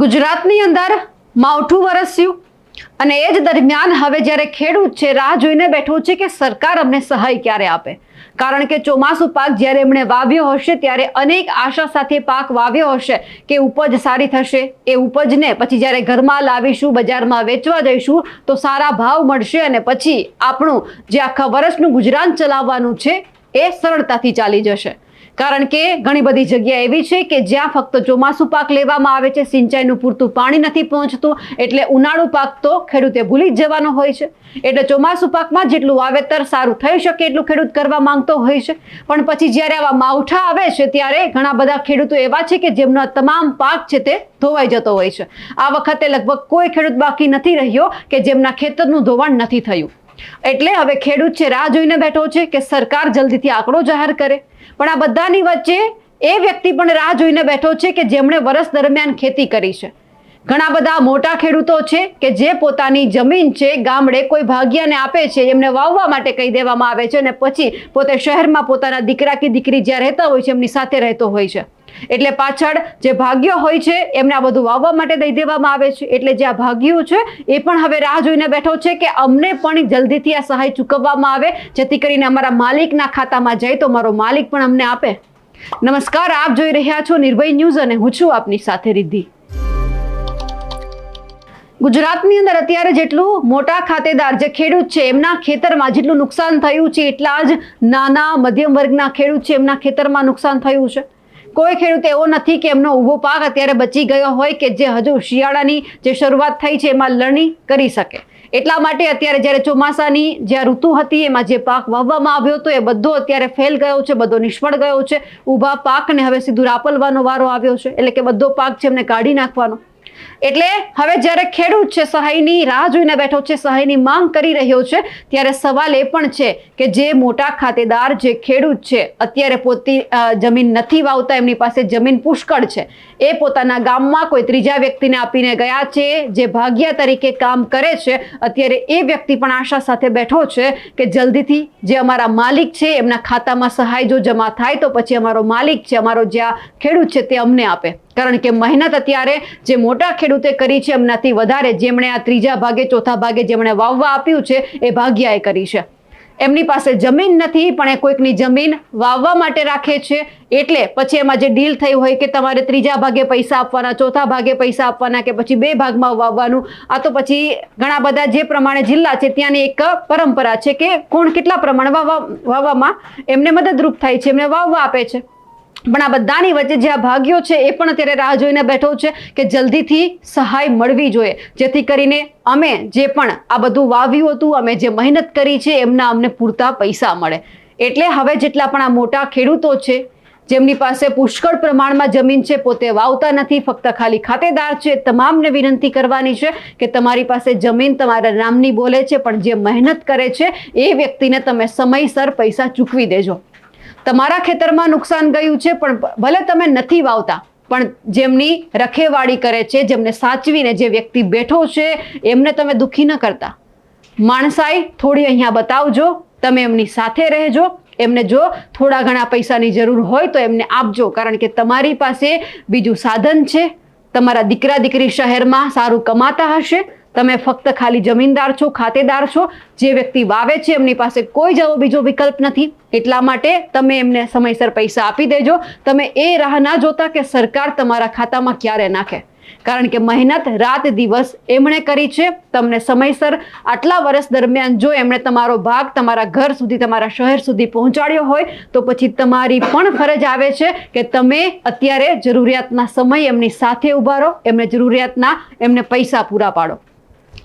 ગુજરાતની અંદર માવઠું વરસ્યું અને એ જ દરમિયાન હવે જ્યારે ખેડૂત છે, રાહ જોઈને બેઠો છે કે સરકાર અમને સહાય ક્યારે આપે? કારણ કે ચોમાસું પાક જ્યારે એમણે વાવ્યો હશે, ત્યારે અનેક આશા સાથે પાક વાવ્યો હશે કે ઉપજ સારી થશે, એ ઉપજને પછી જ્યારે ઘરમાં લાવીશું, બજારમાં વેચવા જઈશું, તો સારા ભાવ મળશે અને પછી આપણું જે આખા વર્ષનું ગુજરાન ચલાવવાનું છે, એ સરળતાથી ચાલી જશે. કારણ કે ઘણી બધી જગ્યા એવી છે કે જ્યાં ફક્ત ચોમાસું પાક લેવામાં આવે છે, સિંચાઈનું પૂરતું પાણી નથી પહોંચતું, એટલે ઉનાળુ પાક તો ખેડૂતે ભૂલી જ જવાનો હોય છે. એટલે ચોમાસું પાકમાં જેટલું વાવેતર સારું થઈ શકે એટલું ખેડૂત કરવા માંગતો હોય છે. પણ પછી જ્યારે આવા માવઠા આવે છે, ત્યારે ઘણા બધા ખેડૂતો એવા છે કે જેમનો તમામ પાક છે તે ધોવાઈ જતો હોય છે. આ વખતે લગભગ કોઈ ખેડૂત બાકી નથી રહ્યો કે જેમના ખેતરનું ધોવાણ નથી થયું. એટલે હવે ખેડૂત છે, રાહ જોઈને બેઠો છે કે સરકાર જલ્દીથી આંકડો જાહેર કરે. પણ આ બધાની વચ્ચે એ વ્યક્તિ પણ રાહ જોઈને બેઠો છે કે જેમણે વર્ષ દરમિયાન ખેતી કરી છે. ઘણા બધા મોટા ખેડૂતો છે કે જે પોતાની જમીન છે, ગામડે કોઈ ભાગ્યાને આપે છે, એમને વાવવા માટે કહી દેવામાં આવે છે અને પછી પોતે શહેરમાં પોતાના દીકરા કે દીકરી જ્યાં રહેતા હોય છે, એમની સાથે રહેતો હોય છે. એટલે પાછળ જે ભાગ્ય હોય છે, એમને આ બધું વાવવા માટે દઈ દેવામાં આવે છે. એટલે જે આ ભાગ્યો છે, એ પણ હવે રાહ જોઈને બેઠો છે કે અમને પણ જલ્દીથી આ સહાય ચૂકવવામાં આવે, જેથી કરીને અમારા માલિકના ખાતામાં જાય તો મારો માલિક પણ અમને આપે. નમસ્કાર, આપ જોઈ રહ્યા છો નિર્ભય ન્યૂઝ અને હું છું આપની સાથે રિદ્ધિ. ગુજરાતની અંદર અત્યારે જેટલું મોટા ખાતેદાર જે ખેડૂત છે, એમના ખેતરમાં જેટલું નુકસાન થયું છે, એટલા જ નાના મધ્યમ વર્ગના ખેડૂત છે, એમના ખેતરમાં નુકસાન થયું છે. કોઈ ખેડૂત એવો નથી કે એમનો ઊભો પાક અત્યારે બચી ગયો હોય કે જે હજુ શિયાળાની જે શરૂઆત થઈ છે એમાં લણણી કરી શકે. એટલા માટે અત્યારે જ્યારે ચોમાસાની જે ઋતુ હતી, એમાં જે પાક વાવવામાં આવ્યો હતો, એ બધો અત્યારે ફેલ ગયો છે, બધો નિષ્ફળ ગયો છે. ઊભા પાકને હવે સીધું રાપલવાનો વારો આવ્યો છે, એટલે કે બધો પાક છે એમને કાઢી નાખવાનો. એટલે હવે જ્યારે ખેડૂત છે, સહાયની રાહ જોઈને બેઠો છે, સહાયની માંગ કરી રહ્યો છે, ત્યારે સવાલ એ પણ છે કે જે મોટા ખાતેદાર, જે ખેડૂત છે, અત્યારે પોતી જમીન નથી વાવતા, એમની પાસે જમીન પુષ્કળ છે, એ પોતાના ગામમાં કોઈ ત્રીજા વ્યક્તિને આપીને ગયા છે, જે ભાગ્યા તરીકે કામ કરે છે, અત્યારે એ વ્યક્તિ પણ આશા સાથે બેઠો છે કે જલ્દીથી જે અમારા માલિક છે, એમના ખાતામાં સહાય જો જમા થાય તો પછી અમારો માલિક છે, અમારો જ્યાં ખેડૂત છે તે અમને આપે. કારણ કે મહેનત અત્યારે જે મોટા ખેડૂતે કરી છે, એમનાથી વધારે જેમણે આ ત્રીજા ભાગે, ચોથા ભાગે જેમણે વાવવા આપ્યું છે, એ ભાગ્યાએ કરી છે. એમની પાસે જમીન નથી, પણ એ કોઈકની જમીન વાવવા માટે રાખે છે, એટલે પછી એમાં જે ડીલ થઈ હોય કે તમારે ત્રીજા ભાગે પૈસા આપવાના, ચોથા ભાગે પૈસા આપવાના કે પછી બે ભાગમાં વાવવાનું, આ તો પછી ઘણા બધા જે પ્રમાણે જિલ્લા છે, ત્યાંની એક પરંપરા છે કે કોણ કેટલા પ્રમાણે વાવવા વાવવામાં એમને મદદરૂપ થાય છે, એમને વાવવા આપે છે. પણ આ બધાની વચ્ચે જે આ ભાગ્યો છે, એ પણ અત્યારે રાહ જોઈને બેઠો છે કે જલ્દીથી સહાય મળવી જોઈએ. જેથી કરીને અમે જે પણ આ બધું વાવ્યું હતું, અમે જે મહેનત કરી છે, એમના અમને પૂરતા પૈસા મળે. એટલે હવે જેટલા પણ આ મોટા ખેડૂતો છે, જેમની પાસે પુષ્કળ પ્રમાણમાં જમીન છે, પોતે વાવતા નથી, ફક્ત ખાલી ખાતેદાર છે, તમામને વિનંતી કરવાની છે કે તમારી પાસે જમીન તમારા નામની બોલે છે, પણ જે મહેનત કરે છે, એ વ્યક્તિને તમે સમયસર પૈસા ચૂકવી દેજો. તમારા ખેતરમાં નુકસાન ગયું છે, પણ ભલે તમે નથી વાવતા, પણ જેમની રખેવાળી કરે છે, જેમને સાચવીને જે વ્યક્તિ બેઠો છે, એમને તમે દુઃખી ન કરતા. માણસાઈ, થોડી અહીંયા બતાવજો, તમે એમની સાથે રહેજો. એમને જો થોડા ઘણા પૈસાની જરૂર હોય, તો એમને આપજો, કારણ કે તમારી પાસે બીજું સાધન છે. તમારા દીકરા દીકરી શહેરમાં સારું કમાતા હશે તમે ફક્ત ખાલી જમીનદાર છો, ખાતેદાર છો, જે વ્યક્તિ વાવે છે, એમની પાસે કોઈ જવો બીજો વિકલ્પ નથી. એટલા માટે તમે એમને સમયસર પૈસા આપી દેજો. તમે એ રાહ ના જોતા કે સરકાર તમારા ખાતામાં ક્યારે નાખે. કારણ કે મહેનત રાત દિવસ એમણે કરી છે. તમને સમયસર આટલા વર્ષ દરમિયાન જો એમણે તમારો ભાગ તમારા ઘર સુધી, તમારા શહેર સુધી પહોંચાડ્યો હોય, તો પછી તમારી પણ ફરજ આવે છે કે તમે અત્યારે જરૂરિયાતના સમય એમની સાથે ઊભા રહો, એમને જરૂરિયાતના એમને પૈસા પૂરા પાડો.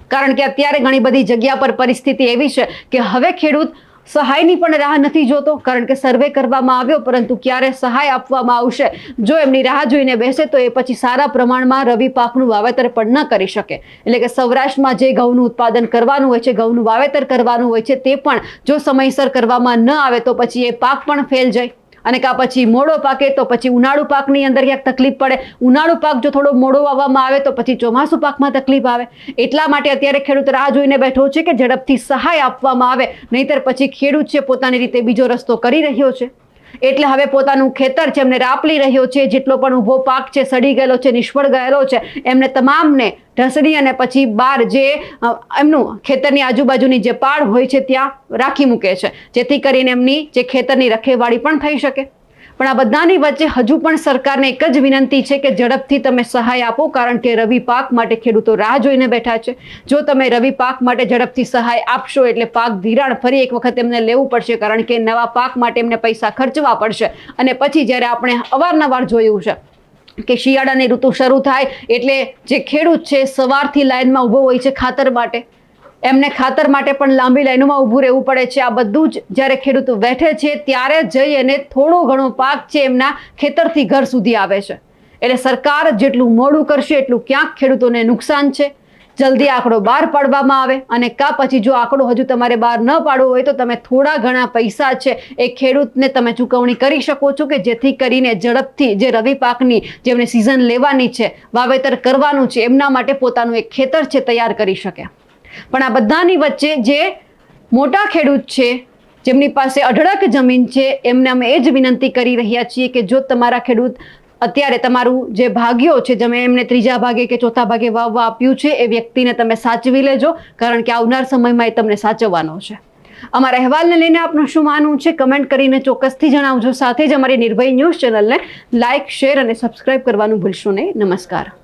કારણ કે અત્યારે ઘણી બધી જગ્યા પર પરિસ્થિતિ એવી છે કે હવે ખેડૂત સહાયની પણ રાહ નથી જોતો, કારણ કે સર્વે કરવામાં આવ્યો, પરંતુ ક્યારે સહાય આપવામાં આવશે? જો એમની રાહ જોઈને બેસે તો એ પછી સારા પ્રમાણમાં રવિ પાકનું વાવેતર પણ ન કરી શકે. એટલે કે સૌરાષ્ટ્રમાં જે ઘઉંનું ઉત્પાદન કરવાનું હોય છે, ઘઉંનું વાવેતર કરવાનું હોય છે, તે પણ જો સમયસર કરવામાં ન આવે તો પછી એ પાક પણ ફેલ જાય. અને કા પછી મોડો પાકે તો પછી ઉનાળુ પાકની અંદર ક્યાંક તકલીફ પડે. ઉનાળુ પાક જો થોડો મોડો વાવવામાં આવે તો પછી ચોમાસું પાકમાં તકલીફ આવે. એટલા માટે અત્યારે ખેડૂત રાહ જોઈને બેઠો છે કે ઝડપથી સહાય આપવામાં આવે. નહીતર પછી ખેડૂત છે પોતાની રીતે બીજો રસ્તો કરી રહ્યો છે. એટલે હવે પોતાનું ખેતર છે, એમને રાપલી રહ્યો છે, જેટલો પણ ઊભો પાક છે, સડી ગયેલો છે, નિષ્ફળ ગયેલો છે, એમને તમામને ઢસડી અને પછી બહાર જે એમનું ખેતરની આજુબાજુની જે પાડ હોય છે, ત્યાં રાખી મૂકે છે. જેથી કરીને એમની જે ખેતરની રખેવાળી પણ થઈ શકે. પણ આ બધાની વચ્ચે હજુ પણ સરકારને એક જ વિનંતી છે કે ઝડપથી તમે સહાય આપો, કારણ કે રવિ પાક માટે ખેડૂતો રાહ જોઈને બેઠા છે. જો તમે રવિ પાક માટે ઝડપથી સહાય આપશો એટલે પાક ધિરાણ ફરી એક વખત એમને લેવું પડશે, કારણ કે નવા પાક માટે એમને પૈસા ખર્ચવા પડશે. અને પછી જ્યારે આપણે અવારનવાર જોયું છે કે શિયાળાની ઋતુ શરૂ થાય એટલે જે ખેડૂત છે સવારથી લાઇનમાં ઊભો હોય છે ખાતર માટે એમને ખાતર માટે પણ લાંબી લાઈનોમાં ઊભું રહેવું પડે છે. આ બધું જ જ્યારે ખેડૂતો બેઠે છે, ત્યારે જઈ અને થોડો ઘણો પાક છે એમના ખેતરથી ઘર સુધી આવે છે. એટલે સરકાર જેટલું મોડું કરશે, એટલું ક્યાંક ખેડૂતોને નુકસાન છે. જલ્દી આંકડો બહાર પાડવામાં આવે અને કા પછી જો આંકડો હજુ તમારે બહાર ન પાડવો હોય, તો તમે થોડા ઘણા પૈસા છે એ ખેડૂતને તમે ચૂકવણી કરી શકો છો કે જેથી કરીને ઝડપથી જે રવિ પાકની જેમને સિઝન લેવાની છે, વાવેતર કરવાનું છે, એમના માટે પોતાનું એક ખેતર છે તૈયાર કરી શકે. પણ આ બધાની વચ્ચે જે મોટા ખેડૂત છે, જેમની પાસે અઢળક જમીન છે, એમને અમે એ જ વિનંતી કરી રહ્યા છીએ કે જો તમારા ખેડૂત અત્યારે તમારું જે ભાગ્યો છે, જેમ એમને ત્રીજા ભાગે કે ચોથા ભાગે વાવવા આપ્યું છે, એ વ્યક્તિને તમે સાચવી લેજો, કારણ કે આવનાર સમયમાં એ તમને સાચવવાનો છે. અમારા અહેવાલને લઈને આપનું શું માનવું છે, કમેન્ટ કરીને ચોક્કસથી જણાવજો. સાથે જ અમારી નિર્ભય ન્યૂઝ ચેનલને લાઇક શેર અને સબસ્ક્રાઇબ કરવાનું ભૂલશો નહીં. નમસ્કાર.